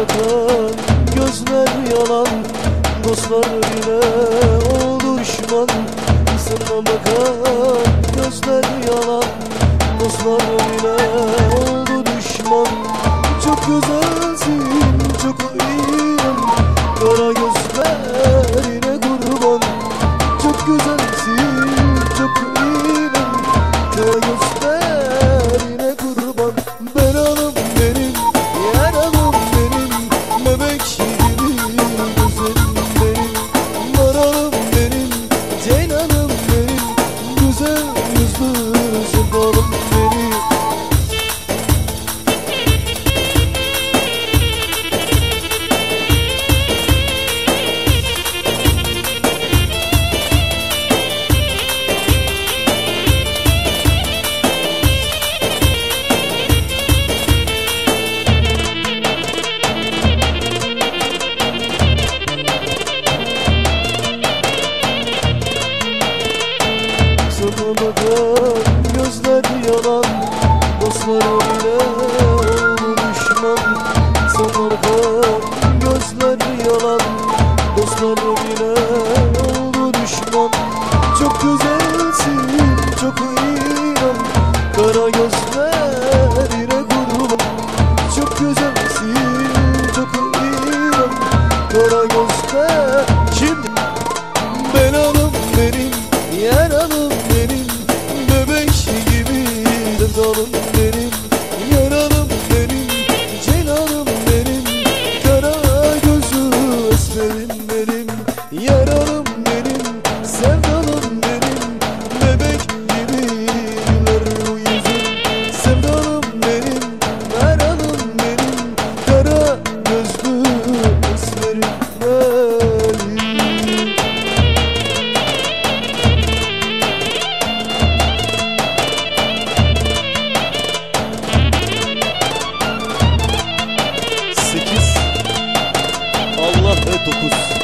bakan gözler yalan Dostlar bile o düşman sana bakan gözler yalan. Dostlar bile oldu düşman. Çok güzelsin çok iyiyim. Kara gözlerine sevdamızdır Sana bakan gözler yalan Dostlar bile oldu düşman Sana bakan gözler yalan Dostlar bile oldu düşman Çok güzelsin çok inan. Kara gözlerine kurban. Çok güzelsin çok inan. Kara gözler sevdalım benim autocus.